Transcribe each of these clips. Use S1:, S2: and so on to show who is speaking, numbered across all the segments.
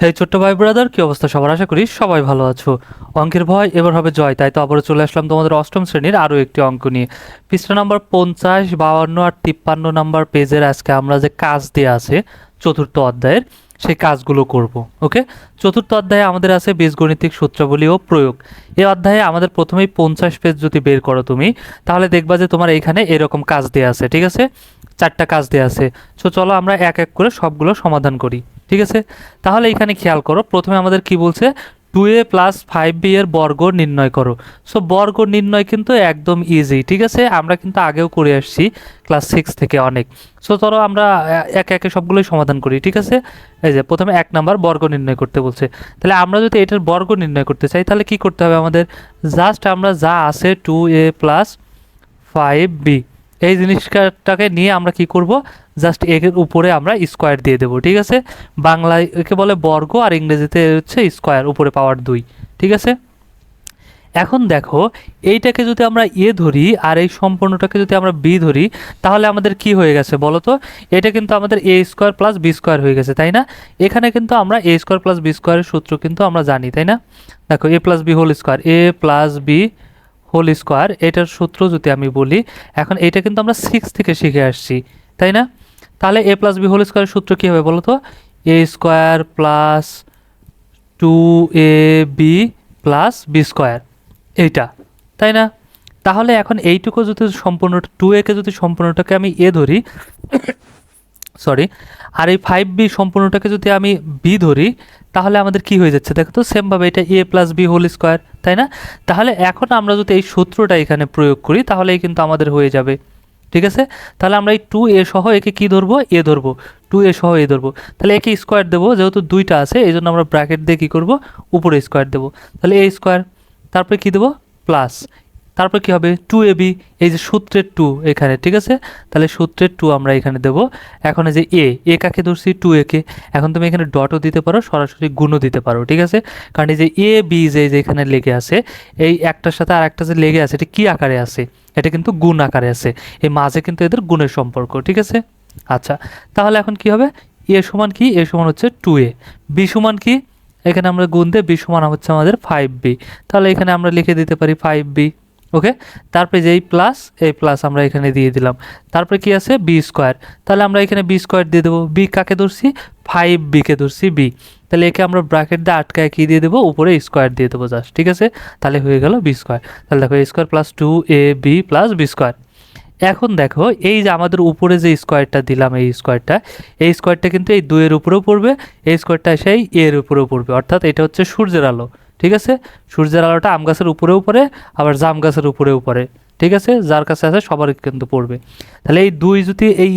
S1: হে ছোট্ট ভাই ব্রাদার, কি অবস্থা সবার? আশা করি সবাই ভালো আছো। অঙ্কের ভয় এবার হবে জয়, তাই তো আবারও চলে আসলাম তোমাদের অষ্টম শ্রেণির আরও একটি অঙ্ক নিয়ে। পৃষ্ঠা নাম্বার পঞ্চাশ বাউান্ন আর তিপ্পান্ন নাম্বার পেজের আজকে আমরা যে কাজ দেওয়া আছে, চতুর্থ অধ্যায়ের, সেই কাজগুলো করব, ওকে? চতুর্থ অধ্যায়ে আমাদের আছে বীজগণিতিক সূত্রাবলী ও প্রয়োগ। এই অধ্যায়ে আমাদের প্রথমেই পঞ্চাশ পেজ যদি বের করো তুমি, তাহলে দেখবা যে তোমার এইখানে এরকম কাজ দেওয়া আছে, ঠিক আছে? চারটা কাজ দেওয়া আছে। তো চলো আমরা এক এক করে সবগুলো সমাধান করি। ঠিক আছে? তাহলে এখানে খেয়াল করো, প্রথমে আমাদের কি বলছে? Two A plus five B এর বর্গ নির্ণয় করো। সো বর্গ নির্ণয় কিন্তু একদম ইজি ঠিক আছে? আমরা কিন্তু আগেও করে আসছি ক্লাস সিক্স থেকে অনেক। সো ধরো আমরা একে একে সবগুলোই সমাধান করি, ঠিক আছে? এই যে, প্রথমে এক নাম্বার বর্গ নির্ণয় করতে বলছে। তাহলে আমরা যদি এটার বর্গ নির্ণয় করতে চাই, তাহলে কি করতে হবে আমাদের? জাস্ট আমরা যা আছে two A plus five B এই জিনিসটাকে নিয়ে আমরা কি করব? জাস্ট এর উপরে আমরা স্কোয়ার দিয়ে দেবো, ঠিক আছে? বাংলায় একে বলে বর্গ আর ইংরেজিতে হচ্ছে স্কোয়ার উপরে পাওয়ার দুই, ঠিক আছে? এখন দেখো, এইটাকে যদি আমরা এ ধরি আর এই সম্পূর্ণটাকে যদি আমরা বি ধরি, তাহলে আমাদের কি হয়ে গেছে বলো তো? এটা কিন্তু আমাদের A square plus B square হয়ে গেছে, তাই না? এখানে কিন্তু আমরা এ স্কোয়ার প্লাস বি স্কোয়ারের সূত্র কিন্তু আমরা জানি, তাই না? দেখো A plus B whole square A plus B whole square, এটার সূত্র যদি আমি বলি, এখন এটা কিন্তু আমরা সিক্স থেকে শিখে আসছি, তাই না? তাহলে এ প্লাস বি হোল স্কোয়ারের সূত্র কী হবে বলো তো A square plus two A B plus B square এইটা, তাই না? তাহলে এখন এইটুকু যদি সম্পূর্ণ টু একে যদি সম্পূর্ণটাকে আমি এ ধরি সরি আর এই ফাইভ বি সম্পূর্ণটাকে যদি আমি বি ধরি, তাহলে আমাদের কি হয়ে যাচ্ছে? দেখো তো সেমভাবে এটা A plus B whole square তাই না? তাহলে এখন আমরা যদি এই সূত্রটা এখানে প্রয়োগ করি, তাহলেই কিন্তু আমাদের হয়ে যাবে। ঠিক আছে? তাহলে আমরা এই টু এ সহ একে কি ধরবো? এ ধরবো। টু এ সহ এ ধরবো। তাহলে একে স্কোয়ার দেবো, যেহেতু দুইটা আছে এই জন্য আমরা ব্র্যাকেট দিয়ে কী করব? উপরে স্কোয়ার দেবো। তাহলে এ স্কোয়ার তারপরে কী দেবো? প্লাস তারপর কি হবে? টু এ বি এই যে সূত্রের টু এখানে, ঠিক আছে? তাহলে সূত্রের টু আমরা এখানে দেবো। এখন যে এ এ কাকে ধরছি? টু এ কে। এখন তুমি এখানে ডটও দিতে পারো, সরাসরি গুণও দিতে পারো, ঠিক আছে? কারণ এই যে এ বি যে যে এখানে লেগে আছে, এই একটার সাথে আর একটা যে লেগে আছে, এটা কি আকারে আছে? এটা কিন্তু গুণ আকারে আছে। এই মাঝে কিন্তু এদের গুণের সম্পর্ক, ঠিক আছে? আচ্ছা তাহলে এখন কি হবে? এ সমান কি? এ সমান হচ্ছে টু এ বি সমান কি? এখানে আমরা গুণ দিয়ে বি সমান হচ্ছে আমাদের ফাইভ বি তাহলে এখানে আমরা লিখে দিতে পারি ফাইভ বি ওকে? তারপরে যে এই প্লাস এই প্লাস আমরা এখানে দিয়ে দিলাম। তারপরে কি আছে? বি স্কোয়ার তাহলে আমরা এখানে বি স্কোয়ার দিয়ে দেবো। বি কাকে ধরছি? ফাইভ বিকে ধরছি বি তাহলে একে আমরা ব্র্যাকেট দিয়ে আটকায় কী দিয়ে দেবো? উপরে স্কোয়ার দিয়ে দেবো জাস্ট ঠিক আছে? তাহলে হয়ে গেল বি স্কোয়ার তাহলে দেখো square plus two A B plus B square এখন দেখো, এই যে আমাদের উপরে যে স্কোয়ারটা দিলাম, এই স্কোয়ারটা এই স্কোয়ারটা কিন্তু এই দুয়ের উপরেও পড়বে, এই স্কোয়ারটা সেই এর উপরেও পড়বে। অর্থাৎ এটা হচ্ছে সূর্যের আলো। ঠিক আছে? সূর্যের আলোটা আম গাছের উপরেও পড়ে, আবার জাম গাছের উপরেও পড়ে। ঠিক আছে? যার কাছে আছে সবার কিন্তু পড়বে। তাহলে এই দুই যদি এই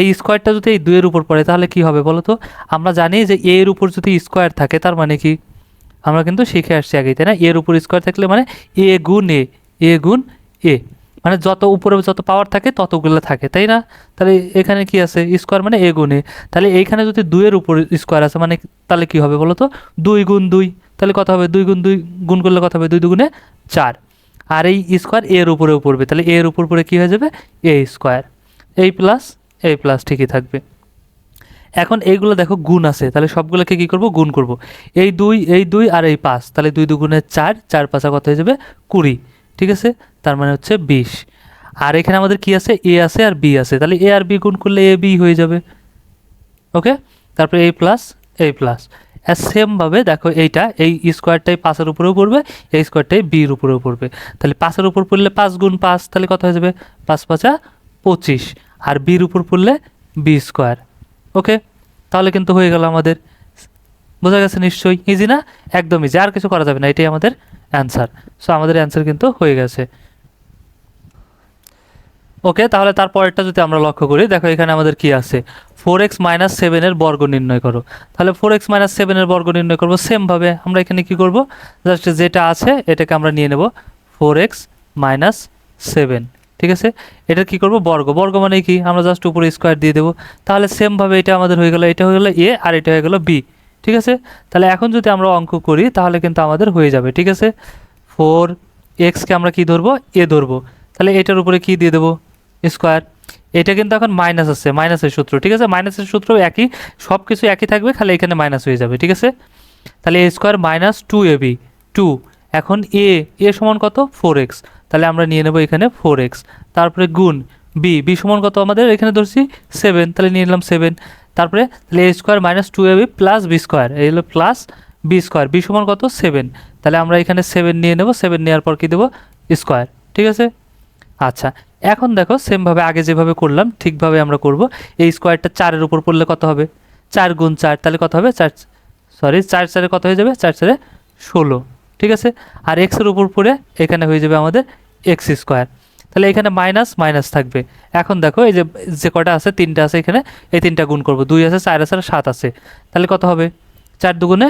S1: এই স্কোয়ারটা যদি এই দুইয়ের উপর পড়ে, তাহলে কি হবে বলো তো আমরা জানি যে এর উপর যদি স্কোয়ার থাকে, তার মানে কি? আমরা কিন্তু শিখে আসছি আগেই, তাই না? এর উপর স্কোয়ার থাকলে মানে এ গুণ এ এ গুণ এ মানে যত উপরে যত পাওয়ার থাকে, ততগুলো থাকে, তাই না? তাহলে এখানে কি আছে? স্কোয়ার মানে এ গুণে তাহলে এইখানে যদি দুইয়ের উপর স্কোয়ার আছে মানে তাহলে কি হবে বলো তো দুই গুণ দুই। তাহলে কত হবে? দুই গুণ দুই, গুণ করলে কত হবে? দুই দুগুণে চার। আর এই স্কোয়ার এর উপরেও পড়বে। তাহলে এর উপর পড়ে কী হয়ে যাবে? এ স্কোয়ার এই প্লাস এই প্লাস ঠিকই থাকবে। এখন এইগুলো দেখো গুণ আছে। তাহলে সবগুলোকে কী করব? গুণ করব। এই দুই এই দুই আর এই পাঁচ। তাহলে দুই দুগুণে চার চার পাঁচা কত হয়ে যাবে? কুড়ি। ঠিক আছে? তার মানে হচ্ছে বিশ। আর এখানে আমাদের কি আছে? এ আছে আর বি আছে। তাহলে এ আর বি গুণ করলে এ বি হয়ে যাবে। ওকে তারপরে এই প্লাস এই প্লাস সেমভাবে দেখো এইটা, এই স্কোয়ারটাই পাঁচের উপরেও পড়বে, এই স্কোয়ারটাই বির উপরেও পড়বে। তাহলে পাঁচের উপর পড়লে পাঁচ গুণ পাঁচ, তাহলে কত হয়ে যাবে? পাঁচ পাঁচা পঁচিশ। আর বির উপর পড়লে বি স্কোয়ার ওকে তাহলে কিন্তু হয়ে গেল আমাদের। বোঝা গেছে নিশ্চয়ই? ইজি না? একদম ইজি আর কিছু করা যাবে না। এটাই আমাদের অ্যান্সার সো আমাদের অ্যান্সার কিন্তু হয়ে গেছে। ওকে তাহলে তারপরেরটা যদি আমরা লক্ষ্য করি, দেখো এখানে আমাদের কি আছে? ফোর এক্স মাইনাস সেভেনের বর্গ নির্ণয় করো। তাহলে ফোর এক্স মাইনাস সেভেনের বর্গ নির্ণয় করব সেমভাবে আমরা এখানে কি করব? জাস্ট যেটা আছে, এটাকে আমরা নিয়ে নেব ফোর এক্স মাইনাস সেভেন ঠিক আছে? এটা কি করব? বর্গ। বর্গ মানে কি? আমরা জাস্ট উপরে স্কোয়ার দিয়ে দেবো। তাহলে সেমভাবে এটা আমাদের হয়ে গেল, এটা হয়ে গেল এ আর এটা হয়ে গেল বি ঠিক আছে? তাহলে এখন যদি আমরা অঙ্ক করি, তাহলে কিন্তু আমাদের হয়ে যাবে। ঠিক আছে? ফোর এক্সকে আমরা কি ধরবো? এ ধরবো। তাহলে এটার উপরে কি দিয়ে দেবো? স্কোয়ার এটা কিন্তু এখন মাইনাস আছে মাইনাসের সূত্র, ঠিক আছে? মাইনাসের সূত্র একই সব কিছু একই থাকবে, খালি এখানে মাইনাস হয়ে যাবে, ঠিক আছে? তাহলে A square minus two A B two এখন এ এ সমান কত? ফোর এক্স তাহলে আমরা নিয়ে নেব এখানে ফোর এক্স তারপরে গুণ বি বি সমান কত আমাদের? এখানে ধরছি সেভেন তাহলে নিয়ে নিলাম সেভেন তারপরে তাহলে A square minus two A B plus B square এই হলো প্লাস বি স্কোয়ার বি সমান কত? সেভেন তাহলে আমরা এখানে সেভেন নিয়ে নেব সেভেন নেওয়ার পর কি দেবো? স্কোয়ার ঠিক আছে? আচ্ছা এখন দেখো সেমভাবে আগে যেভাবে করলাম ঠিকভাবে আমরা করব। এই স্কোয়ারটা চারের উপর পড়লে কত হবে? চার গুণ চার, তাহলে কত হবে? চার সরি চার চারে কত হয়ে যাবে? চার চারে ষোলো, ঠিক আছে? আর এক্সের উপর পড়ে এখানে হয়ে যাবে আমাদের এক্স স্কোয়ার তাহলে এখানে মাইনাস মাইনাস থাকবে। এখন দেখো, এই যে যে কটা আছে, তিনটা আছে এখানে, এই তিনটা গুণ করব। দুই আছে, চার আছে, আর সাত আছে। তাহলে কত হবে? চার দুগুণে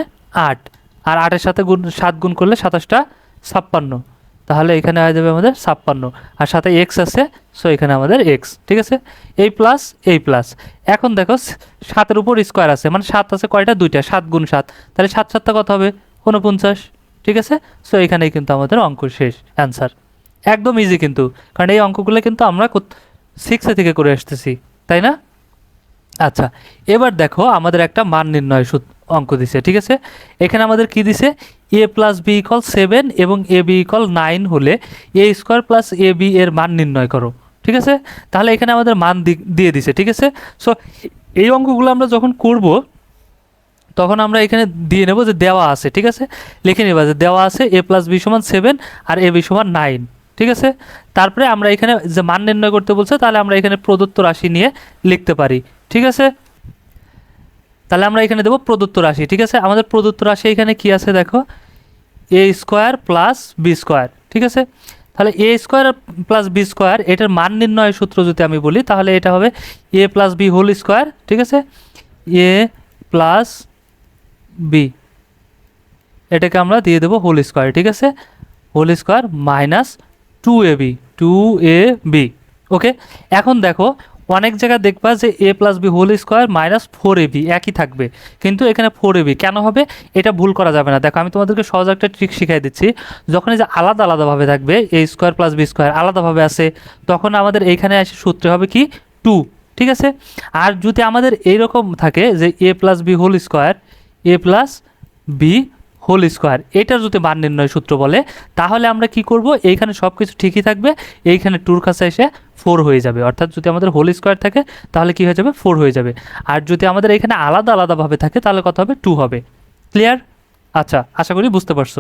S1: আট। আর আটের সাথে গুণ, সাত গুণ করলে সাতাশটা ছাপ্পান্ন। তাহলে এখানে হয়ে যাবে আমাদের ছাপ্পান্ন। আর সাথে এক্স আছে সো এখানে আমাদের এক্স ঠিক আছে? এই প্লাস এই প্লাস এখন দেখো, সাতের উপর স্কোয়ার আছে মানে সাত আছে কয়টা? দুইটা, সাত গুণ সাত। তাহলে সাত সাতটা কত হবে? উনপঞ্চাশ ঠিক আছে? সো এখানেই কিন্তু আমাদের অঙ্ক শেষ অ্যান্সার একদম ইজি কিন্তু, কারণ এই অঙ্কগুলো কিন্তু আমরা সিক্সে থেকে করে আসতেছি, তাই না? আচ্ছা এবার দেখো আমাদের একটা মান নির্ণয় অঙ্ক দিছে, ঠিক আছে? এখানে আমাদের কি দিছে? A plus B equal seven এবং এ বি ইকল নাইন হলে A square plus A B এর মান নির্ণয় করো, ঠিক আছে? তাহলে এখানে আমাদের মান দিয়ে দিছে, ঠিক আছে? সো এই অঙ্কগুলো আমরা যখন করব, তখন আমরা এখানে দিয়ে নেব যে দেওয়া আছে, ঠিক আছে? লিখে নেবা যে দেওয়া আছে এ প্লাস বি সমান সেভেন আর এ বি সমান নাইন ঠিক আছে? তারপরে আমরা এখানে যে মান নির্ণয় করতে বলছে, তাহলে আমরা এখানে প্রদত্ত রাশি নিয়ে লিখতে পারি, ঠিক আছে? তাহলে আমরা এখানে দেবো প্রদত্ত রাশি, ঠিক আছে? আমাদের প্রদত্ত রাশি এখানে কি আছে দেখো? A square plus B square, ঠিক আছে? তাহলে A square plus B square, এটার মান নির্ণয়ের সূত্র যদি আমি বলি, তাহলে এটা হবে A plus B whole square, ঠিক আছে? এ প্লাস বি, এটাকে আমরা দিয়ে দেবো হোল স্কোয়ার, ঠিক আছে? Whole square minus two A B, two A B, okay? এখন দেখো অনেক জায়গায় দেখবা যে A plus B whole square minus four A B একই থাকবে। কিন্তু এখানে ফোর এ বি কেন হবে? এটা ভুল করা যাবে না। দেখো, আমি তোমাদেরকে সহজ একটা ট্রিক শিখাই দিচ্ছি। যখন এই যে আলাদা আলাদাভাবে থাকবে A square plus B square আলাদাভাবে আছে তখন আমাদের এইখানে এসে সূত্রে হবে কি? টু ঠিক আছে? আর যদি আমাদের এইরকম থাকে যে A plus B whole square A plus B whole square. এটার যদি মান নির্ণয় সূত্র বলে, তাহলে আমরা কি করব? এইখানে সব কিছু ঠিকই থাকবে, এইখানে টুর কাছে এসে ফোর হয়ে যাবে। অর্থাৎ যদি আমাদের হোল স্কোয়ার থাকে, তাহলে কি হয়ে যাবে? ফোর হয়ে যাবে। আর যদি আমাদের এখানে আলাদা আলাদাভাবে থাকে, তাহলে কত হবে? টু হবে। ক্লিয়ার আচ্ছা আশা করি বুঝতে পারছ।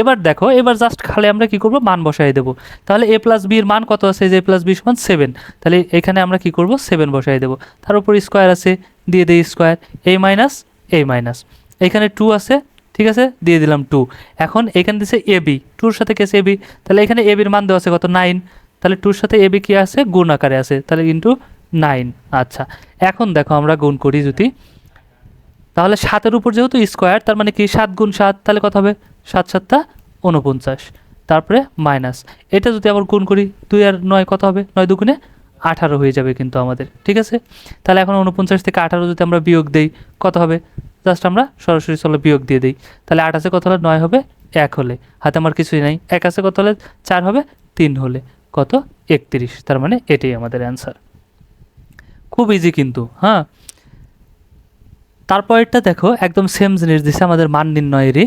S1: এবার দেখো, এবার জাস্ট খালি আমরা কি করব? মান বসাই দেবো। তাহলে এ প্লাস বির মান কত আছে? যে এ প্লাস বি সমান সেভেন তাহলে এখানে আমরা কি করব? সেভেন বসাই দেবো। তার উপর স্কোয়ার আছে, দিয়ে দিই স্কোয়ার এই মাইনাস এই মাইনাস এখানে টু আছে ঠিক আছে? দিয়ে দিলাম টু এখন এখানে দিছে এ বি টুর সাথে কেসে এ বি তাহলে এখানে এ বির মান দেওয়া আছে কত? নাইন তাহলে টুর সাথে এ বি কি আছে? গুণ আকারে আছে। তাহলে ইন্টু নাইন আচ্ছা। এখন দেখো আমরা গুণ করি যদি। তাহলে সাতের উপর যেহেতু স্কোয়ার তার মানে কি? সাত গুণ সাত, তাহলে কত হবে? সাত সাতটা উনপঞ্চাশ তারপরে মাইনাস এটা যদি আবার গুণ করি, দুই আর নয় কত হবে? নয় দুগুণে আঠারো হয়ে যাবে কিন্তু আমাদের, ঠিক আছে? তাহলে এখন উনপঞ্চাশ থেকে আঠারো যদি আমরা বিয়োগ দেই, কত হবে? জাস্ট আমরা সরাসরি চলো বিয়োগ দিয়ে দিই। তাহলে আট আছে কত হলে? নয় হবে এক হলে। হাতে আমার কিছুই নাই। এক আছে কত হলে? চার হবে তিন হলে। কত? একত্রিশ। তার মানে এটাই আমাদের অ্যান্সার খুব ইজি কিন্তু হ্যাঁ? তারপরেরটা দেখো, একদম সেম জিনিস দিছে আমাদের মান নির্ণয়েরই।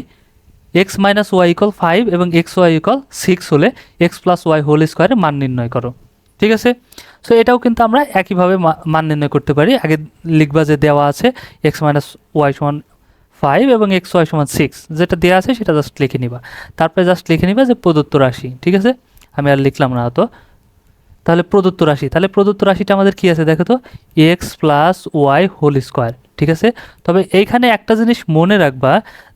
S1: X minus Y equal five এবং এক্স ওয়াই ইকল সিক্স হলে এক্স প্লাস ওয়াই হোল স্কোয়ারে মান নির্ণয় করো। ঠিক আছে? সো এটাও কিন্তু আমরা একইভাবে মান নির্ণয় করতে পারি। আগে লিখবা যে দেওয়া আছে এক্স মাইনাস ওয়াই সমান ফাইভ এবং এক্স ওয়াই সমান সিক্স যেটা দেওয়া আছে সেটা জাস্ট লিখে নিবা। তারপরে জাস্ট লিখে নিবা যে প্রদত্ত রাশি, ঠিক আছে? আমি আর লিখলাম না তো তাহলে প্রদত্ত রাশি, তাহলে প্রদত্ত রাশিটা আমাদের কি আছে দেখো তো? X plus Y whole square ঠিক আছে? তবে এইখানে একটা জিনিস মনে রাখবা।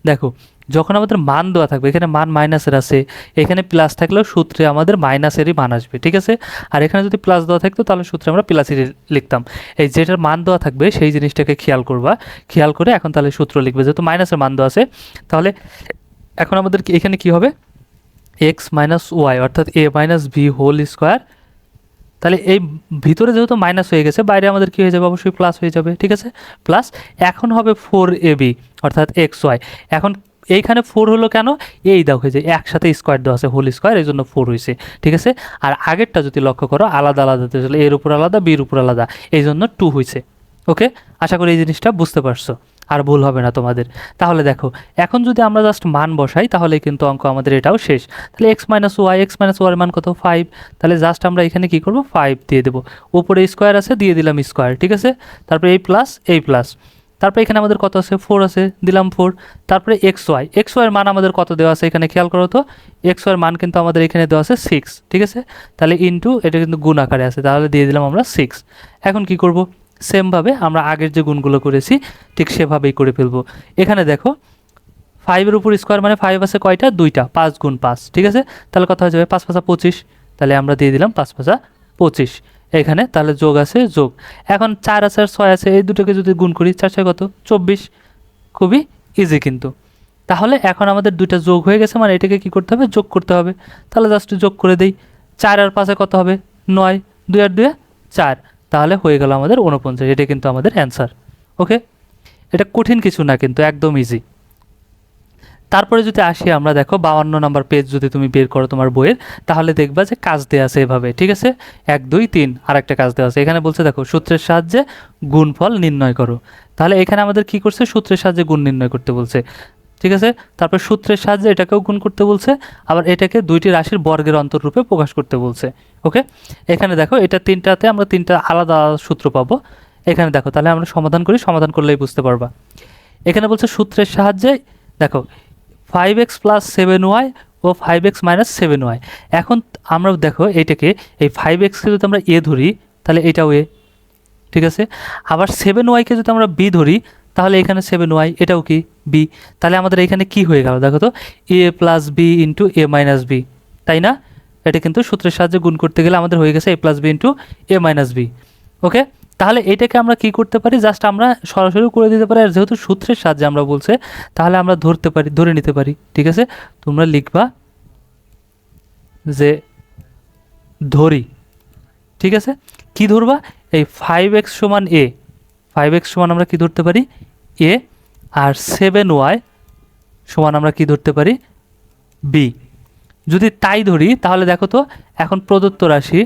S1: দেখো যখন আমাদের মান দেওয়া থাকবে, এখানে মান মাইনাসের আছে, এখানে প্লাস থাকলেও সূত্রে আমাদের মাইনাসেরই মান আসবে, ঠিক আছে? আর এখানে যদি প্লাস দেওয়া থাকতো, তাহলে সূত্রে আমরা প্লাসেরই লিখতাম। এই যেটার মান দেওয়া থাকবে, সেই জিনিসটাকে খেয়াল করবা। খেয়াল করে এখন তাহলে সূত্র লিখবে, যেহেতু মাইনাসের মান দেওয়া আছে, তাহলে এখন আমাদের এখানে কি হবে? এক্স মাইনাস ওয়াই অর্থাৎ A minus B whole square তাহলে এই ভিতরে যেহেতু মাইনাস হয়ে গেছে, বাইরে আমাদের কি হয়ে যাবে? অবশ্যই প্লাস হয়ে যাবে, ঠিক আছে? প্লাস এখন হবে ফোর এ বি অর্থাৎ এক্স ওয়াই এখন এইখানে ফোর হলো কেন? এই এই যে একসাথে স্কোয়ার দেওয়া আছে হোল স্কোয়ার এই জন্য ফোর হয়েছে, ঠিক আছে? আর আগেরটা যদি লক্ষ্য করো, আলাদা আলাদা এর উপর আলাদা বির উপর আলাদা, এই জন্য টু হয়েছে ওকে আশা করি এই জিনিসটা বুঝতে পারছ, আর ভুল হবে না তোমাদের। তাহলে দেখো, এখন যদি আমরা জাস্ট মান বসাই, তাহলে কিন্তু অঙ্ক আমাদের এটাও শেষ। তাহলে X minus Y X minus war মান কত? ফাইভ তাহলে জাস্ট আমরা এখানে কি করব? ফাইভ দিয়ে দেবো। ওপরে স্কোয়ার আছে, দিয়ে দিলাম স্কোয়ার ঠিক আছে? তারপরে এই প্লাস এই প্লাস তারপরে এখানে আমাদের কত আছে? ফোর আছে। দিলাম ফোর তারপরে এক্স ওয়াই এক্স ওয়াইয়ের মান আমাদের কত দেওয়া আছে? এখানে খেয়াল করো তো। এক্স ওয়াইয়ের মান কিন্তু আমাদের এখানে দেওয়া আছে সিক্স ঠিক আছে? তাহলে ইনটু এটা কিন্তু গুণ আকারে আছে। তাহলে দিয়ে দিলাম আমরা সিক্স এখন কি করব? সেমভাবে আমরা আগের যে গুণগুলো করেছি, ঠিক সেভাবেই করে ফেলব। এখানে দেখো ফাইভের উপর স্কোয়ার মানে ফাইভ আছে কয়টা? দুইটা। পাঁচ গুণ পাঁচ, ঠিক আছে? তাহলে কথা হয়ে যাবে? পাঁচ পাঁচা পঁচিশ। তাহলে আমরা দিয়ে দিলাম পাঁচ পাঁচা পঁচিশ। এখানে তাহলে যোগ আছে যোগ। এখন চার আছে আর ছয় আছে, এই দুটোকে যদি গুণ করি, চার ছয় কত? চব্বিশ। খুবই ইজি কিন্তু। তাহলে এখন আমাদের দুইটা যোগ হয়ে গেছে মানে এটাকে কি করতে হবে? যোগ করতে হবে। তাহলে জাস্ট যোগ করে দেই। চার আর পাঁচে কত হবে? নয়। দুই আর দুয়ে চার। তাহলে হয়ে গেল আমাদের উনপঞ্চাশ এটা কিন্তু আমাদের অ্যান্সার ওকে এটা কঠিন কিছু না কিন্তু, একদম ইজি তারপরে যদি আসি আমরা, দেখো, বাউান্ন নাম্বার পেজ যদি তুমি বের করো তোমার বইয়ের, তাহলে দেখবা যে কাজ দেওয়া আছে এভাবে, ঠিক আছে? এক, দুই, তিন আর একটা কাজ দেওয়া আছে। এখানে বলছে, দেখো, সূত্রের সাহায্যে গুণফল নির্ণয় করো। তাহলে এখানে আমাদের কি করছে? সূত্রের সাহায্যে গুণ নির্ণয় করতে বলছে, ঠিক আছে? তারপর সূত্রের সাহায্যে এটাকেও গুণ করতে বলছে, আবার এটাকে দুইটি রাশির বর্গের অন্তররূপে প্রকাশ করতে বলছে, ওকে? এখানে দেখো, এটা তিনটাতে আমরা তিনটা আলাদা আলাদা সূত্র পাবো। এখানে দেখো, তাহলে আমরা সমাধান করি, সমাধান করলেই বুঝতে পারবা। এখানে বলছে, সূত্রের সাহায্যে, দেখো five X plus seven Y ও five X minus seven Y এখন আমরা দেখো এইটাকে, এই ফাইভ এক্সকে যদি আমরা এ ধরি, তাহলে এটাও এ ঠিক আছে? আবার সেভেন ওয়াইকে যদি আমরা বি ধরি, তাহলে এখানে সেভেন ওয়াই এটাও কি? বি তাহলে আমাদের এখানে কি হয়ে গেল? দেখো তো A plus B into A minus B তাই না? এটা কিন্তু সূত্রের সাহায্যে গুণ করতে গেলে আমাদের হয়ে গেছে A plus B into A minus B okay তাহলে এটাকে আমরা কি করতে পারি? জাস্ট আমরা সরাসরি করে দিতে পারি। আর যেহেতু সূত্রের সাহায্যে আমরা বলছে, তাহলে আমরা ধরতে পারি, ধরে নিতে পারি। ঠিক আছে? তোমরা লিখবা যে ধরি। ঠিক আছে? কি ধরবা? এই ফাইভ এক্স সমান এ ফাইভ এক্স সমান আমরা কি ধরতে পারি? এ আর সেভেন ওয়াই সমান আমরা কি ধরতে পারি? বি যদি তাই ধরি, তাহলে দেখো তো, এখন প্রদত্ত রাশি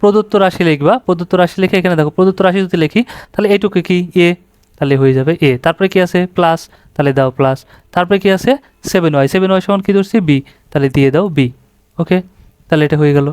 S1: প্রদত্ত রাশি লিখবা, প্রদত্ত রাশি লিখে এখানে দেখো, প্রদত্ত রাশি যদি লিখি, তাহলে এটুকু কি? এ তাহলে হয়ে যাবে এ তারপরে কি আছে? প্লাস তাহলে দাও প্লাস তারপরে কি আছে? সেভেন ওয়াই সেভেন ওয়াই সমান কী ধরছি? বি তাহলে দিয়ে দাও বি ওকে তাহলে এটা হয়ে গেল।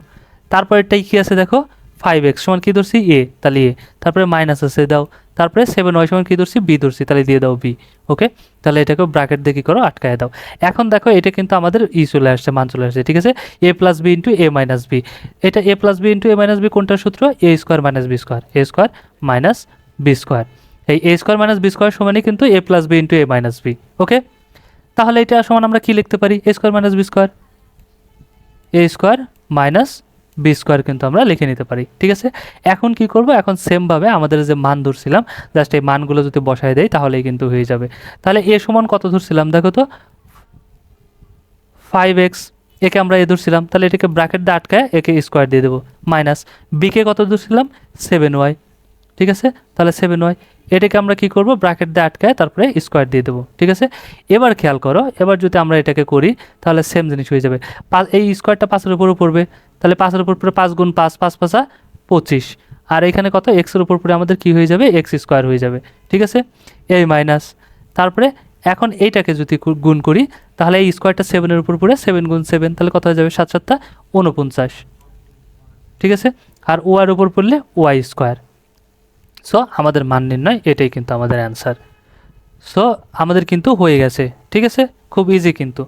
S1: তারপরেরটাই কি আছে দেখো? ফাইভ এক্স সমান কী ধরছি? এ তাহলে এ তারপরে মাইনাস আছে, দাও। তারপরে সেভেন ওয়াই সমান কী ধরছি? বি ধরছি। তাহলে দিয়ে দাও বি ওকে তাহলে এটাকে ব্র্যাকেট দিয়ে কী করো? আটকায় দাও। এখন দেখো, এটা কিন্তু আমাদের ই চলে আসছে, মান চলে আসছে, ঠিক আছে? A plus B into A minus B এটা A plus B into A minus B কোনটার সূত্র? A square minus B square A square minus B square এই A square minus B square সমানই কিন্তু A plus B into A minus B okay তাহলে এটা সমান আমরা কি লিখতে পারি? A square minus B square A square minus B square কিন্তু আমরা লিখে নিতে পারি, ঠিক আছে? এখন কি করব? এখন সেমভাবে আমাদের যে মান ধরছিলাম জাস্ট এই মানগুলো যদি বসায় দেয় তাহলেই কিন্তু হয়ে যাবে। তাহলে এ সমান কত ধরছিলাম? দেখো তো ফাইভ এক্স একে আমরা এ ধরছিলাম, তাহলে এটাকে ব্র্যাকেট দিয়ে আটকায় একে স্কোয়ার দিয়ে দেবো মাইনাস বিকে কত ধরছিলাম? সেভেন ওয়াই ঠিক আছে? তাহলে সেভেন ওয়াই এটাকে আমরা কি করব? ব্র্যাকেট দিয়ে আটকায় তারপরে স্কোয়ার দিয়ে দেবো, ঠিক আছে? এবার খেয়াল করো, এবার যদি আমরা এটাকে করি, তাহলে সেম জিনিস হয়ে যাবে। এই স্কোয়ারটা পাঁচের উপরও পড়বে তাহলে পাঁচের উপর পড়ে পাঁচ গুণ পাঁচ পাঁচ, পাঁচা পঁচিশ। আর এখানে কত? এক্সের উপর পড়ে আমাদের কি হয়ে যাবে? এক্স স্কোয়ার হয়ে যাবে। ঠিক আছে? এই মাইনাস তারপরে এখন এইটাকে যদি গুণ করি, তাহলে এই স্কোয়ারটা সেভেনের উপর পড়ে সেভেন গুণ সেভেন তাহলে কত হয়ে যাবে? সাত, সাতটা উনপঞ্চাশ ঠিক আছে? আর ওয়ার উপর পড়লে ওয়াই স্কোয়ার সো আমাদের মান নির্ণয়, এটাই কিন্তু আমাদের অ্যান্সার সো আমাদের কিন্তু হয়ে গেছে। ঠিক আছে? খুব ইজি কিন্তু।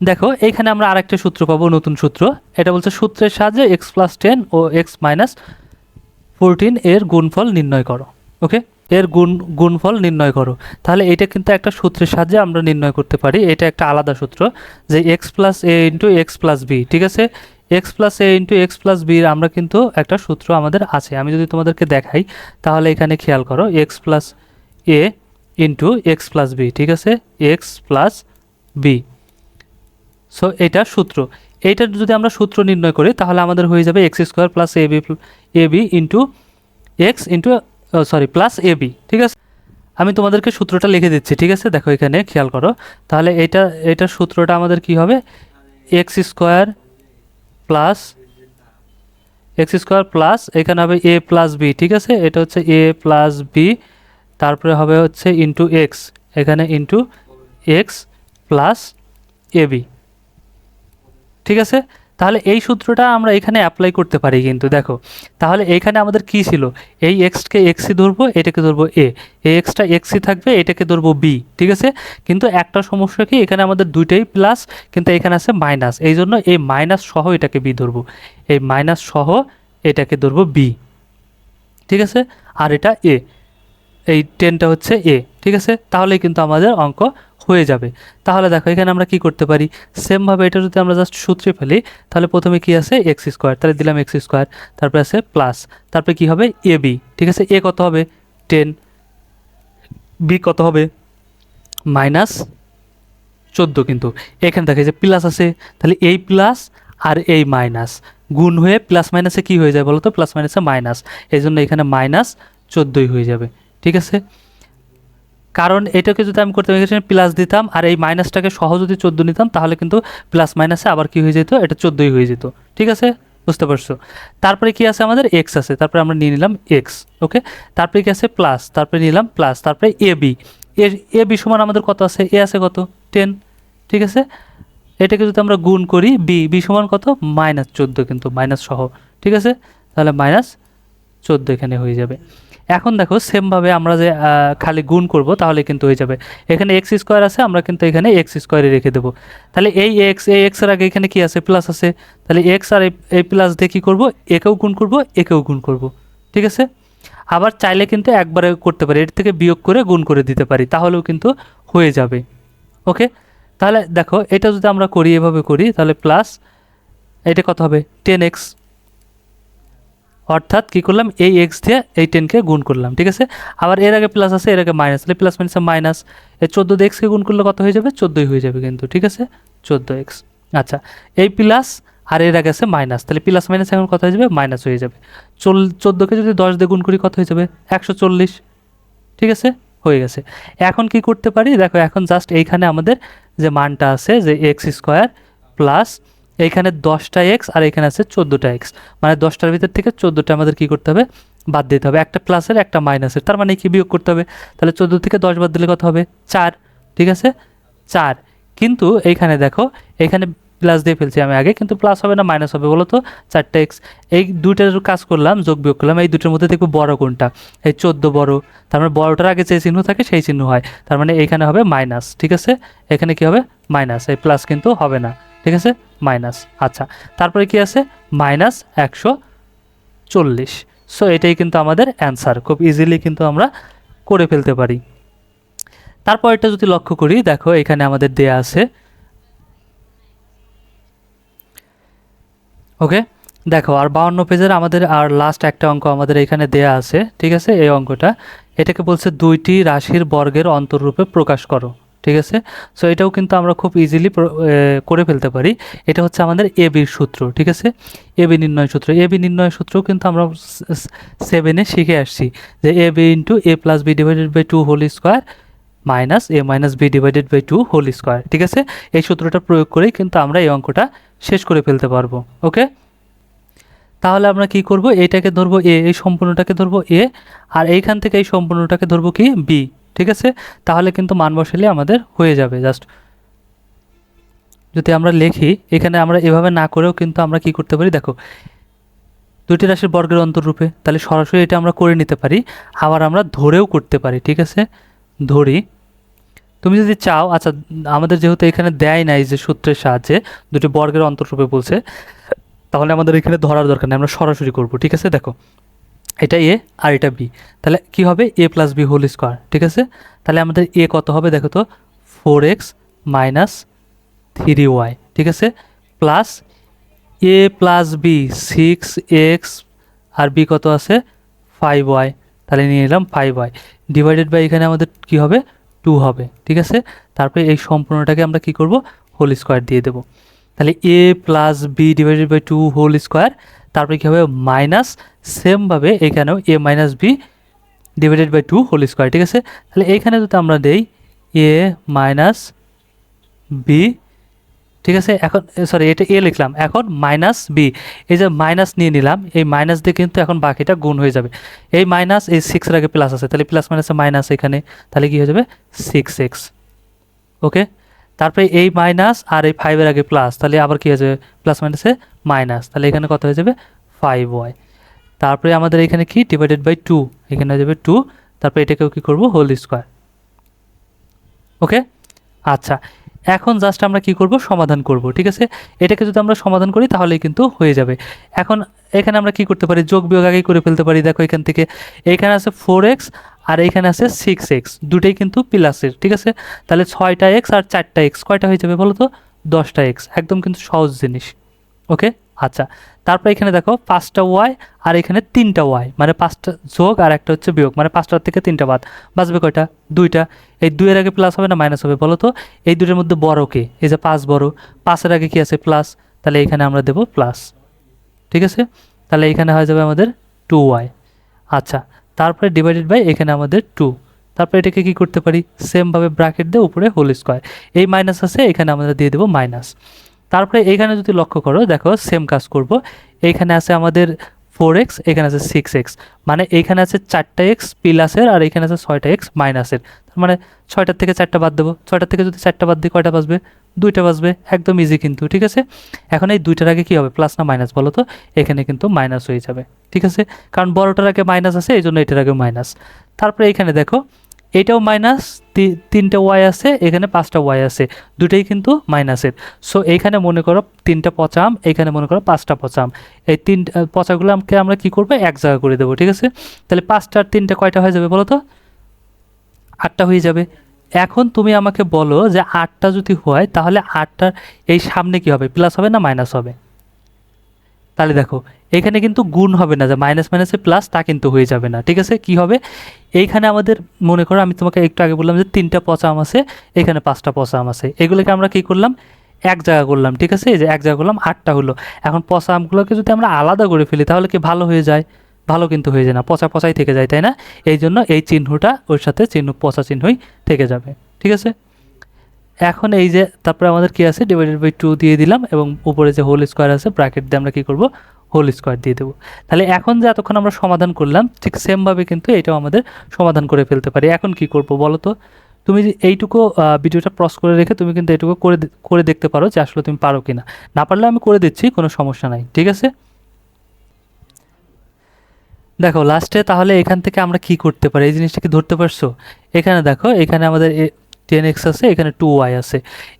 S1: দেখো এখানে আমরা আরেকটা সূত্র পাবো, নতুন সূত্র। এটা বলছে সূত্রের সাহায্যে এক্স প্লাস টেন ও এক্স মাইনাস ফোরটিন এর গুণফল নির্ণয় করো ওকে এর গুণ, গুণফল নির্ণয় করো। তাহলে এটা কিন্তু একটা সূত্রের সাহায্যে আমরা নির্ণয় করতে পারি। এটা একটা আলাদা সূত্র যে X plus A into X plus B ঠিক আছে? X plus A into X plus বির আমরা কিন্তু একটা সূত্র আমাদের আছে। আমি যদি তোমাদেরকে দেখাই, তাহলে এখানে খেয়াল করো X plus A into X plus B ঠিক আছে? এক্স প্লাস বি সো এটা সূত্র। এইটার যদি আমরা সূত্র নির্ণয় করি, তাহলে আমাদের হয়ে যাবে X square plus A B A B into X into sorry plus A B ঠিক আছে? আমি তোমাদেরকে সূত্রটা লিখে দিচ্ছি, ঠিক আছে? দেখো এখানে, খেয়াল করো। তাহলে এটা এটার সূত্রটা আমাদের কি হবে? X square plus X square plus এখানে হবে এ প্লাস বি ঠিক আছে? এটা হচ্ছে এ প্লাস বি তারপরে হবে হচ্ছে ইন্টু এক্স এখানে into X plus A B ঠিক আছে? তাহলে এই সূত্রটা আমরা এখানে অ্যাপ্লাই করতে পারি কিন্তু, দেখো। তাহলে এইখানে আমাদের কি ছিল? এই এক্সকে এক্সই ধরবো, এটাকে ধরবো এ এই এক্সটা এক্সই থাকবে, এটাকে ধরবো বি ঠিক আছে? কিন্তু একটা সমস্যা কি? এখানে আমাদের দুইটাই প্লাস কিন্তু এখানে আছে মাইনাস এই জন্য এই মাইনাস সহ এটাকে বি ধরবো। এই মাইনাস সহ এটাকে ধরবো বি ঠিক আছে? আর এটা এ এই টেনটা হচ্ছে এ ঠিক আছে? তাহলে কিন্তু আমাদের অঙ্ক হয়ে যাবে। তাহলে দেখো, এখানে আমরা কি করতে পারি? সেমভাবে এটা যদি আমরা জাস্ট সূত্রে ফেলি, তাহলে প্রথমে কি আছে? এক্স স্কোয়ার তাহলে দিলাম এক্স স্কোয়ার তারপরে আছে প্লাস তারপরে কি হবে? এ বি ঠিক আছে? এ কত হবে? টেন বি কত হবে? মাইনাস চোদ্দ কিন্তু। এখানে দেখে যে প্লাস আছে, তাহলে এই প্লাস আর এই মাইনাস গুণ হয়ে প্লাস মাইনাসে কি হয়ে যায় বলো তো প্লাস মাইনাসে মাইনাস এই জন্য এখানে মাইনাস চোদ্দোই হয়ে যাবে। ঠিক আছে? কারণ এটাকে যদি আমি করতে এখানে প্লাস দিতাম আর এই মাইনাসটাকে সহ যদি চোদ্দ নিতাম, তাহলে কিন্তু প্লাস মাইনাসে আবার কি হয়ে যেত? এটা চোদ্দোই হয়ে যেত। ঠিক আছে? বুঝতে পারছ? তারপরে কি আছে আমাদের? এক্স আছে। তারপরে আমরা নিয়ে নিলাম এক্স ওকে তারপরে কি আছে? প্লাস তারপরে নিলাম প্লাস তারপরে এ বি এ বি সমান আমাদের কত আছে? এ আছে কত? টেন ঠিক আছে? এটাকে যদি আমরা গুণ করি বি বি সমান কত? মাইনাস চোদ্দ কিন্তু মাইনাস সহ। ঠিক আছে? তাহলে মাইনাস চোদ্দ এখানে হয়ে যাবে। এখন দেখো সেমভাবে আমরা যে খালি গুণ করব, তাহলে কিন্তু হয়ে যাবে। এখানে এক্স স্কোয়ার আছে, আমরা কিন্তু এখানে এক্স স্কোয়ারে রেখে দেবো। তাহলে এই এক্স এই এক্সের আগে এখানে কি আছে? প্লাস আছে। তাহলে এক্স আর এই- প্লাস দিয়ে কী করব? একেও গুণ করব, একেও গুণ করব। ঠিক আছে? আবার চাইলে কিন্তু একবারে করতে পারি, এর থেকে বিয়োগ করে গুণ করে দিতে পারি, তাহলেও কিন্তু হয়ে যাবে। ওকে? তাহলে দেখো, এটা যদি আমরা করি, এভাবে করি, তাহলে প্লাস এটা কত হবে? টেন এক্স অর্থাৎ কী করলাম? এই এক্স দিয়ে এই টেনকে গুণ করলাম, ঠিক আছে? আবার এর আগে প্লাস আছে, এর আগে মাইনাস তাহলে প্লাস মাইনাসে মাইনাস এই চোদ্দ দিয়ে এক্সকে গুণ করলে কত হয়ে যাবে? চোদ্দোই হয়ে যাবে কিন্তু, ঠিক আছে? চোদ্দ এক্স আচ্ছা এই প্লাস আর এর আগে আছে মাইনাস তাহলে প্লাস মাইনাস এখন কত হয়ে যাবে? মাইনাস হয়ে যাবে। চল, চোদ্দোকে যদি দশ দিয়ে গুণ করি কত হয়ে যাবে? একশো চল্লিশ, ঠিক আছে? হয়ে গেছে। এখন কি করতে পারি? দেখো, এখন জাস্ট এইখানে আমাদের যে মানটা আছে, যে এক্স স্কোয়ার প্লাস এইখানে দশটা এক্স আর এখানে আছে চোদ্দোটা এক্স মানে দশটার ভিতর থেকে চোদ্দোটা আমাদের কী করতে হবে? বাদ দিতে হবে। একটা প্লাসের একটা মাইনাসের তার মানে কি বিয়োগ করতে হবে? তাহলে চোদ্দ থেকে দশ বাদ দিলে কত হবে? চার। ঠিক আছে? চার। কিন্তু এইখানে দেখো, এখানে প্লাস দিয়ে ফেলছি আমি আগে, কিন্তু প্লাস হবে না মাইনাস হবে বলো তো? চারটে এক্স এই দুইটার কাজ করলাম, যোগ বিয়োগ করলাম। এই দুটোর মধ্যে দেখব বড় কোনটা? এই চোদ্দ বড়। তার মানে বড়টার আগে যে চিহ্ন থাকে, সেই চিহ্ন হয়। তার মানে এইখানে হবে মাইনাস ঠিক আছে? এখানে কি হবে? মাইনাস এই প্লাস কিন্তু হবে না। ঠিক আছে? মাইনাস। আচ্ছা তারপরে কি আছে? মাইনাস একশো চল্লিশ। সো এটাই কিন্তু আমাদের অ্যান্সার। খুব ইজিলি কিন্তু আমরা করে ফেলতে পারি। তারপর এটা যদি লক্ষ্য করি, দেখো এখানে আমাদের দেয়া আছে। ওকে দেখো, আর বাউন্ন পেজের আমাদের আর লাস্ট একটা অঙ্ক আমাদের এখানে দেয়া আছে। ঠিক আছে? এই অঙ্কটা। এটাকে বলছে দুইটি রাশির বর্গের অন্তররূপে প্রকাশ করো। ঠিক আছে? সো এটাও কিন্তু আমরা খুব ইজিলি করে ফেলতে পারি। এটা হচ্ছে আমাদের এ বির সূত্র, ঠিক আছে? এ বি নির্ণয় সূত্র। এ বি নির্ণয় সূত্রও কিন্তু আমরা সেভেনে শিখে আসছি যে A B into A plus B divided by two whole square minus A minus B divided by two whole square ঠিক আছে? এই সূত্রটা প্রয়োগ করেই কিন্তু আমরা এই অঙ্কটা শেষ করে ফেলতে পারব, ওকে? তাহলে আমরা কি করব? এইটাকে ধরবো এ এই সম্পূর্ণটাকে ধরবো এ আর এইখান থেকে এই সম্পূর্ণটাকে ধরবো কি? বি ঠিক আছে? তাহলে কিন্তু মান বসালে আমাদের হয়ে যাবে। জাস্ট যদি আমরা লিখি, এখানে আমরা এভাবে না করেও কিন্তু আমরা কি করতে পারি? দেখো দুটি রাশির বর্গের অন্তররূপে, তাহলে সরাসরি এটা আমরা করে নিতে পারি। আবার আমরা ধরেও করতে পারি, ঠিক আছে? ধরি। তুমি যদি চাও আচ্ছা আমাদের যেহেতু এখানে দেয় নাই যে সূত্রের সাহায্যে, দুটি বর্গের অন্তররূপে বলছে, তাহলে আমাদের এখানে ধরার দরকার নেই, আমরা সরাসরি করব, ঠিক আছে? দেখো এটা এ আর এটা বি তাহলে কি হবে? A plus B whole square ঠিক আছে? তাহলে আমাদের এ কত হবে? দেখো তো four X minus three Y ঠিক আছে? Plus A plus B six X R B কত আছে? ফাইভ ওয়াই তাহলে নিয়ে নিলাম ফাইভ ওয়াই ডিভাইডেড বাই এখানে আমাদের কি হবে? টু হবে, ঠিক আছে? তারপরে এই সম্পূর্ণটাকে আমরা কি করব? হোল স্কোয়ার দিয়ে দেবো। তাহলে A plus B divided by two whole square তারপরে কী হবে? মাইনাস সেমভাবে এখানেও A minus B divided by two whole square ঠিক আছে? তাহলে এইখানে যদি আমরা দেই এ মাইনাস বি ঠিক আছে? এখন সরি এটা এ লিখলাম। এখন মাইনাস বি এই যে মাইনাস নিয়ে নিলাম, এই মাইনাস দিয়ে কিন্তু এখন বাকিটা গুণ হয়ে যাবে। এই মাইনাস এই সিক্সের আগে প্লাস আছে, তাহলে প্লাস মাইনাসে মাইনাস এখানে, তাহলে কী হয়ে যাবে? সিক্স এক্স ওকে তারপরে এই মাইনাস আর এই ফাইভের আগে প্লাস তাহলে আবার কী হয়ে যাবে? প্লাস মাইনাসে মাইনাস তাহলে এখানে কত হয়ে যাবে? ফাইভ ওয়াই তারপরে আমাদের এখানে কি? ডিভাইডেড বাই টু এখানে হয়ে যাবে টু তারপরে এটাকেও কী করব? হোল স্কোয়ার ওকে আচ্ছা এখন জাস্ট আমরা কি করব? সমাধান করব, ঠিক আছে? এটাকে যদি আমরা সমাধান করি, তাহলেই কিন্তু হয়ে যাবে। এখন এখানে আমরা কি করতে পারি? যোগ বিয়োগ আগেই করে ফেলতে পারি। দেখো এখান থেকে, এখানে আছে ফোর এক্স আর এখানে আছে সিক্স এক্স দুটোই কিন্তু প্লাসের ঠিক আছে? তাহলে ছয়টা এক্স আর চারটা এক্স কয়টা হয়ে যাবে বলো তো দশটা এক্স একদম কিন্তু সহজ জিনিস ওকে আচ্ছা তারপর এখানে দেখো পাঁচটা ওয়াই আর এখানে তিনটা ওয়াই মানে পাঁচটা যোগ আর একটা হচ্ছে বিয়োগ মানে পাঁচটার থেকে তিনটা বাদ, বাঁচবে কয়টা? দুইটা, এই দুইয়ের আগে প্লাস হবে না মাইনাস হবে বলো তো এই দুইটার মধ্যে বড় কে? এই যে পাঁচ বড়, পাঁচের আগে কি আছে প্লাস তাহলে এখানে আমরা দেব প্লাস ঠিক আছে? তাহলে এখানে হয়ে যাবে আমাদের টু ওয়াই আচ্ছা তারপরে ডিভাইডেড বাই এখানে আমাদের টু তারপরে এটাকে কি করতে পারি? সেমভাবে ব্র্যাকেট দিয়ে উপরে হোল স্কোয়ার এই মাইনাস আছে, এখানে আমরা দিয়ে দেবো মাইনাস তারপরে এখানে যদি লক্ষ্য করো, দেখো সেম কাজ করব। এইখানে আছে আমাদের ফোর এক্স এখানে আছে সিক্স এক্স মানে এইখানে আছে চারটা এক্স প্লাসের আর এখানে আছে ছয়টা এক্স মাইনাসের তার মানে ছয়টার থেকে চারটা বাদ দেবো। ছয়টার থেকে যদি চারটা বাদ দিই, কয়টা বাজবে? দুইটা বাজবে। একদম ইজি কিন্তু, ঠিক আছে? এখন এই দুইটার আগে কী হবে? প্লাস না মাইনাস বলো তো? এখানে কিন্তু মাইনাস হয়ে যাবে, ঠিক আছে? কারণ বড়টার আগে মাইনাস আছে এই জন্য এটার আগে মাইনাস তারপরে এখানে দেখো এটাও মাইনাস তিনটা ওয়াই আছে, এখানে পাঁচটা ওয়াই আছে। দুটোই কিন্তু মাইনাসের সো এইখানে মনে করো তিনটা পচাম এখানে মনে করো পাঁচটা পচাম এই তিন পচাগুলো আমাকে আমরা কি করব? এক জায়গা করে দেবো, ঠিক আছে? তাহলে পাঁচটা আর তিনটা কয়টা হয়ে যাবে বলো তো আটটা হয়ে যাবে। এখন তুমি আমাকে বলো যে আটটা যদি হয়, তাহলে আটটার এই সামনে কি হবে? প্লাস হবে না মাইনাস হবে? তাহলে দেখো এখানে কিন্তু গুণ হবে না, যে মাইনাস মাইনাসে প্লাস তা কিন্তু হয়ে যাবে না, ঠিক আছে? কি হবে? এইখানে আমাদের মনে করো, আমি তোমাকে একটু আগে বললাম যে তিনটা পচা আম আছে, এখানে পাঁচটা পচা আম আছে। এগুলোকে আমরা কি করলাম? এক জায়গা করলাম, ঠিক আছে? এই যে এক জায়গা করলাম, আটটা হলো। এখন পচা আমগুলোকে যদি আমরা আলাদা করে ফেলি, তাহলে কি ভালো হয়ে যায়? ভালো কিন্তু হয়ে যায় না, পচা পচাই থেকে যায়, তাই না? এই জন্য এই চিহ্নটা ওর সাথে চিহ্ন, পচা চিহ্নই থেকে যাবে, ঠিক আছে? এখন এই যে, তারপরে আমাদের কি আছে? ডিভাইডেড বাই টু দিয়ে দিলাম এবং উপরে যে হোল স্কোয়ার আছে ব্র্যাকেট দিয়ে আমরা কী করব? হোল স্কোয়ার দিয়ে দেবো। তাহলে এখন যে এতক্ষণ আমরা সমাধান করলাম, ঠিক সেমভাবে কিন্তু এটাও আমাদের সমাধান করে ফেলতে পারি। এখন কি করব বলো তো? তুমি এইটুকু ভিডিওটা প্রস করে রেখে তুমি কিন্তু এইটুকু করে করে দেখতে পারো যে আসলে তুমি পারো কি না না পারলে আমি করে দিচ্ছি, কোনো সমস্যা নাই, ঠিক আছে? দেখো লাস্টে তাহলে এখান থেকে আমরা কি করতে পারি? এই জিনিসটা কি ধরতে পারছ? এখানে দেখো, এখানে আমাদের টেন এক্স আছে, এখানে টু ওয়াই আছে।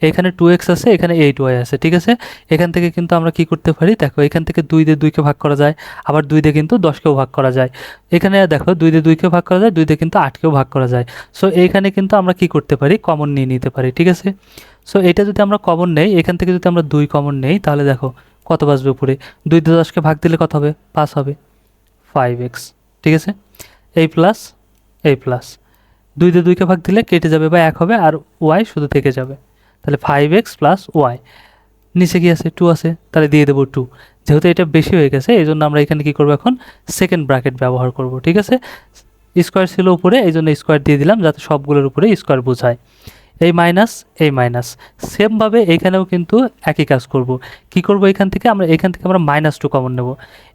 S1: এখানে টু এক্স আছে, এখানে এইট ওয়াই আছে, ঠিক আছে? এখান থেকে কিন্তু আমরা কি করতে পারি? দেখো, এখান থেকে দুই দিয়ে দুইকে ভাগ করা যায়, আবার দুই দিয়ে কিন্তু দশকেও ভাগ করা যায়। এখানে দেখো, দুই দিয়ে দুইকে ভাগ করা যায়, দুই দিয়ে কিন্তু আটকেও ভাগ করা যায়। সো এইখানে কিন্তু আমরা কি করতে পারি? কমন নিয়ে নিতে পারি, ঠিক আছে? সো এটা যদি আমরা কমন নেই, এখান থেকে যদি আমরা দুই কমন নেই, তাহলে দেখো, কত বাজবে উপরে? দুই দিয়ে দশকে ভাগ দিলে কত হবে? পাঁচ হবে। ফাইভ এক্স ঠিক আছে? এই প্লাস এই প্লাস দুই দিয়ে দুইকে ভাগ দিলে কেটে যাবে বা এক হবে আর ওয়াই শুধু থেকে যাবে। তাহলে ফাইভ এক্স প্লাস ওয়াই নিচে কি আছে? টু আছে। তাহলে দিয়ে দেবো টু যেহেতু এটা বেশি হয়ে গেছে এই জন্য আমরা এখানে কী করব এখন? সেকেন্ড ব্র্যাকেট ব্যবহার করব, ঠিক আছে? স্কোয়ার ছিল উপরে এই জন্য স্কোয়ার দিয়ে দিলাম যাতে সবগুলোর উপরে স্কোয়ার বোঝায়। এই মাইনাস এই মাইনাস সেমভাবে এখানেও কিন্তু একই কাজ করব। কি করব এখান থেকে? আমরা এখান থেকে আমরা মাইনাস টু কমন নেব।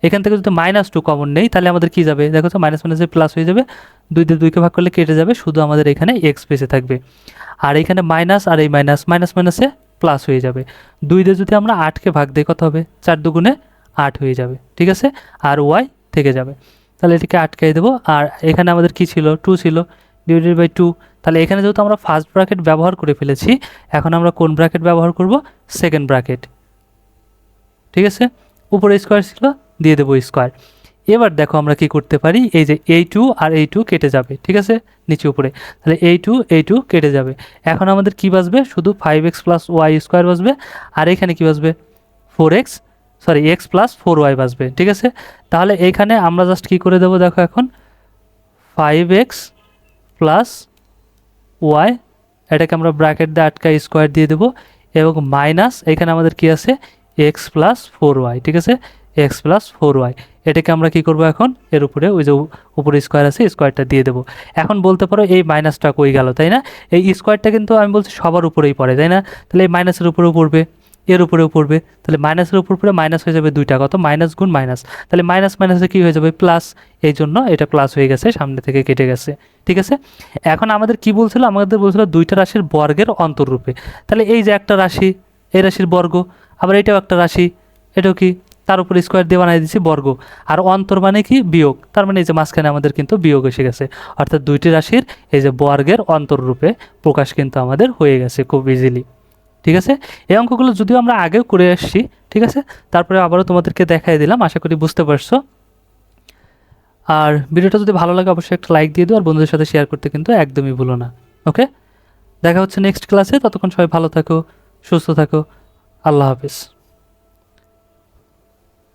S1: এখান থেকে যদি মাইনাস টু কমন নেই, তাহলে আমাদের কি যাবে? দেখো তো মাইনাস মাইনাসে প্লাস হয়ে যাবে। দুই দিয়ে দুইকে ভাগ করলে কেটে যাবে। শুধু আমাদের এখানে এক্স বেঁচে থাকবে। আর এখানে মাইনাস আর এই মাইনাস মাইনাস মাইনাসে প্লাস হয়ে যাবে। দুই দিয়ে যদি আমরা আটকে ভাগ দিই, কত হবে? চার দুগুণে আট হয়ে যাবে। ঠিক আছে? আর ওয়াই থেকে যাবে। তাহলে এটিকে আটকাই দেবো। আর এখানে আমাদের কি ছিল? টু ছিল। ডিভাইডেড বাই টু তাহলে এখানে যেহেতু আমরা ফার্স্ট ব্র্যাকেট ব্যবহার করে ফেলেছি, এখন আমরা কোন ব্র্যাকেট ব্যবহার করব? সেকেন্ড ব্র্যাকেট ঠিক আছে? উপরে স্কোয়ার ছিল, দিয়ে দেবো স্কোয়ার এবার দেখো আমরা কি করতে পারি? এই যে এই টু আর এই টু কেটে যাবে, ঠিক আছে? নিচে উপরে। তাহলে এই টু এই টু কেটে যাবে। এখন আমাদের কি বাজবে? শুধু five X plus Y square বাজবে। আর এখানে কি বাজবে? Four X sorry X plus four Y বাজবে, ঠিক আছে? তাহলে এইখানে আমরা জাস্ট কি করে দেবো দেখো এখন? ফাইভ এক্স প্লাস ওয়াই এটাকে আমরা ব্র্যাকেট দিয়ে আটকা স্কোয়ার দিয়ে দেবো এবং মাইনাস এখানে আমাদের কি আছে? এক্স প্লাস ফোর ওয়াই ঠিক আছে? এক্স প্লাস ফোর ওয়াই এটাকে আমরা কি করব এখন? এর উপরে, ওই যে উপরে স্কোয়ার আছে স্কোয়ারটা দিয়ে দেবো। এখন বলতে পারো এই মাইনাসটা কই গেল, তাই না? এই স্কোয়ারটা কিন্তু আমি বলছি সবার উপরেই পড়ে, তাই না? তাহলে এই মাইনাসের উপরেও পড়বে। এর উপরেও পড়বে। তাহলে মাইনাসের উপর পড়ে মাইনাস হয়ে যাবে দুইটা, কত? মাইনাস গুণ মাইনাস তাহলে মাইনাস মাইনাসে কী হয়ে যাবে? প্লাস এই জন্য এটা প্লাস হয়ে গেছে, সামনে থেকে কেটে গেছে। ঠিক আছে? এখন আমাদের কি বলছিল? আমাদের বলছিল দুইটা রাশির বর্গের অন্তররূপে। তাহলে এই যে একটা রাশি, এই রাশির বর্গ, আবার এটাও একটা রাশি। এটাও কি? তার উপর স্কোয়ার দিয়ে বানিয়ে দিচ্ছি বর্গ। আর অন্তর মানে কি? বিয়োগ। তার মানে এই যে মাঝখানে আমাদের কিন্তু বিয়োগ এসে গেছে। অর্থাৎ দুইটি রাশির এই যে বর্গের অন্তররূপে প্রকাশ কিন্তু আমাদের হয়ে গেছে খুব ইজিলি ঠিক আছে? এই অঙ্কগুলো যদিও আমরা আগেও করে আসছি, ঠিক আছে? তারপরে আবারও তোমাদেরকে দেখাই দিলাম, আশা করি বুঝতে পারছ। আর ভিডিওটা যদি ভালো লাগে, অবশ্যই একটা লাইক দিয়ে দিও, আর বন্ধুদের সাথে শেয়ার করতে কিন্তু একদমই ভুলো না ওকে দেখা হচ্ছে নেক্সট ক্লাসে ততক্ষণ সবাই ভালো থাকো, সুস্থ থাকো, আল্লাহ হাফিজ।